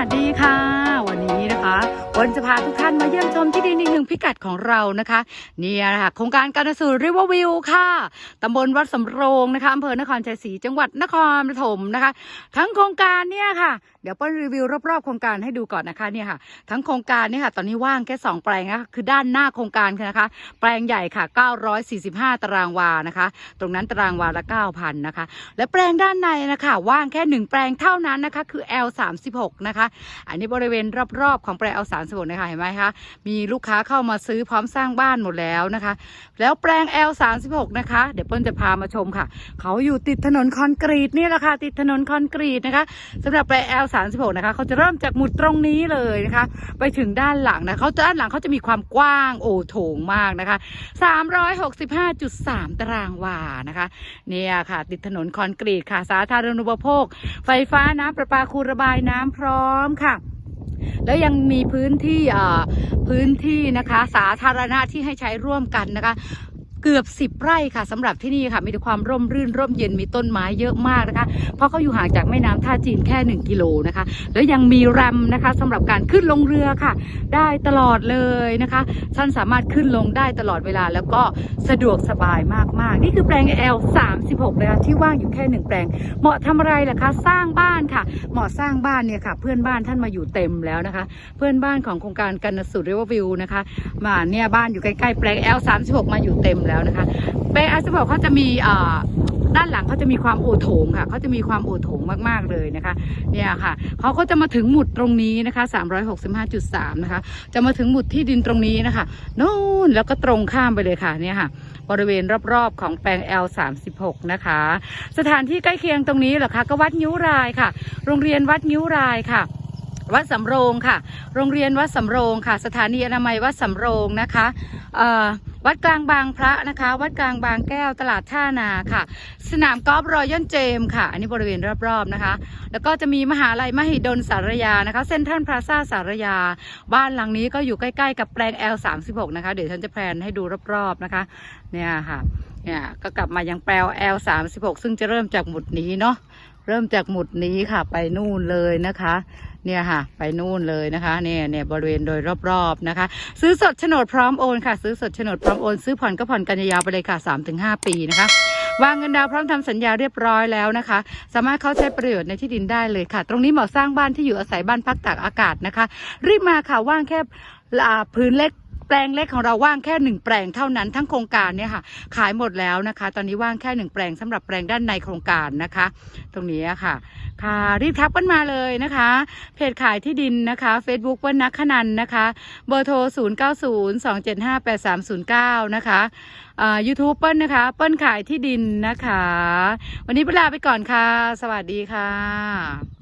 วัสดีค่ะ วันนี้นะคะ วันจะพาทุกท่านมาเยี่ยมชมที่ดินอีกหนึ่งพิกัดของเรานะคะเนี่ยนะคะโครงการการสูริเวอร์วิวค่ะตำบลวัดสำโรงนะคะอำเภอนครชัยศรีจังหวัดนครปฐมนะคะ ทั้งโครงการเนี่ยค่ะ เดี๋ยวเปิ้ลรีวิวรอบๆโครงการให้ดูก่อนนะคะเนี่ยค่ะ ทั้งโครงการเนี่ยค่ะ ตอนนี้ว่างแค่2แปลงนะคะคือด้านหน้าโครงการนะคะ แปลงใหญ่ค่ะ 945 ตารางวานะคะ ตรงนั้นตารางวาละ 9,000นะคะ และแปลงด้านในนะคะว่างแค่ 1 แปลงเท่านั้นนะคะ คือ L36 นะคะ อันนี้บริเวณรอบๆของแปลง L36 นะคะเห็นไหมคะมีลูกค้าเข้ามาซื้อพร้อมสร้างบ้านหมดแล้วนะคะ แล้วแปลง L36 นะคะ เดี๋ยวเปิ้ลจะพามาชมค่ะ เขาอยู่ติดถนนคอนกรีตนี่แหละค่ะติดถนนคอนกรีตนะคะสำหรับแปลง L36 นะคะเขาจะเริ่มจากหมุดตรงนี้เลยนะคะ ไปถึงด้านหลังนะเขาจะด้านหลังเขาจะมีความกว้างโอโถงมากนะคะ 365.3 ตารางวานะคะเนี่ยค่ะติดถนนคอนกรีตค่ะสาธารณูปโภค ไฟฟ้าน้ำประปาคูระบายน้ำพร้อมค่ะ แล้วยังมีพื้นที่อ่าพื้นที่นะคะ สาธารณะที่ให้ใช้ร่วมกันนะคะ เกือบ10ไร่ค่ะสำหรับที่นี่ค่ะ มีแต่ความร่มรื่นร่มเย็นมีต้นไม้เยอะมากนะคะ เพราะเขาอยู่ห่างจากแม่น้ำท่าจีนแค่ 1 กิโลนะคะ แล้วยังมีรมนะคะสำหรับการขึ้นลงเรือค่ะ ได้ตลอดเลยนะคะท่านสามารถขึ้นลงได้ตลอดเวลาแล้วก็สะดวกสบายมากๆ นี่คือแปลง L 36นะคะที่ว่างอยู่แค่หนึ่งแปลง เหมาะทำอะไรล่ะคะสร้างบ้านค่ะ เหมาะสร้างบ้านเนี่ยค่ะ เพื่อนบ้านท่านมาอยู่เต็มแล้วนะคะ เพื่อนบ้านของโครงการกันสุดเรเวอร์วิวนะคะมาเนี่ยบ้านอยู่ใกล้ๆแปลง L 36มาอยู่เต็มแล้วนะคะแปลง L 36เขาจะมีอ่าด้านหลังเขาจะมีความโอโถงค่ะเขาจะมีความโอโถงมากๆเลยนะคะเนี่ยค่ะเขาก็จะมาถึงหมุดตรงนี้นะคะ 365.3 นะคะ จะมาถึงหมุดที่ดินตรงนี้นะคะนู่นแล้วก็ตรงข้ามไปเลยค่ะเนี่ยค่ะ บริเวณรอบๆของแปลง L36 นะคะ สถานที่ใกล้เคียงตรงนี้เหรอคะก็วัดนิ้วรายค่ะ โรงเรียนวัดนิ้วรายค่ะวัดสำโรงค่ะ โรงเรียนวัดสำโรงค่ะ สถานีอนามัยวัดสำโรงนะคะเอ่อ วัดกลางบางพระนะคะ วัดกลางบางแก้วตลาดท่านาค่ะ สนามกอล์ฟรอยัลเจมค่ะ อันนี้บริเวณรอบๆนะคะ แล้วก็จะมีมหาลัยมหิดลสารยานะคะเซ็นทรัลพลาซ่าสารยา บ้านหลังนี้ก็อยู่ใกล้ๆกับแปลง L36 นะคะ เดี๋ยวฉันจะแพลนให้ดูรอบๆนะคะเนี่ยค่ะเนี่ยก็กลับมายังแปลง L36 ซึ่งจะเริ่มจากหมุดนี้เนาะเริ่มจากหมุดนี้ค่ะไปนู่นเลยนะคะ เนี่ยค่ะ ไปนู่นเลยนะคะเนี่ยเนี่ยบริเวณโดยรอบๆนะคะ ซื้อสดโฉนดพร้อมโอนค่ะ ซื้อสดโฉนดพร้อมโอนซื้อผ่อนก็ผ่อนกันยาวไปเลยค่ะ 3-5 ปีนะคะวางเงินดาวน์พร้อมทำสัญญาเรียบร้อยแล้วนะคะ สามารถเข้าใช้ประโยชน์ในที่ดินได้เลยค่ะ ตรงนี้เหมาะสร้างบ้านที่อยู่อาศัยบ้านพักตากอากาศนะคะ รีบมาค่ะว่างแค่พื้นเล็ก แปลงเล็กของเราว่างแค่หนึ่งแปลงเท่านั้นทั้งโครงการเนี่ยค่ะ ขายหมดแล้วนะคะ ตอนนี้ว่างแค่หนึ่งแปลงสำหรับแปลงด้านในโครงการนะคะ ตรงนี้ค่ะ ค่ะรีบทักกันมาเลยนะคะ เพจขายที่ดินนะคะ Facebook เปิ้ลนักขนันนะคะ เบอร์โทร 0 9 0 2 7 5 8 3 0 9 นะคะอ่ายูทูบเปิ้ลนะคะ เปิ้ลขายที่ดินนะคะ วันนี้เวลาไปก่อนค่ะ สวัสดีค่ะ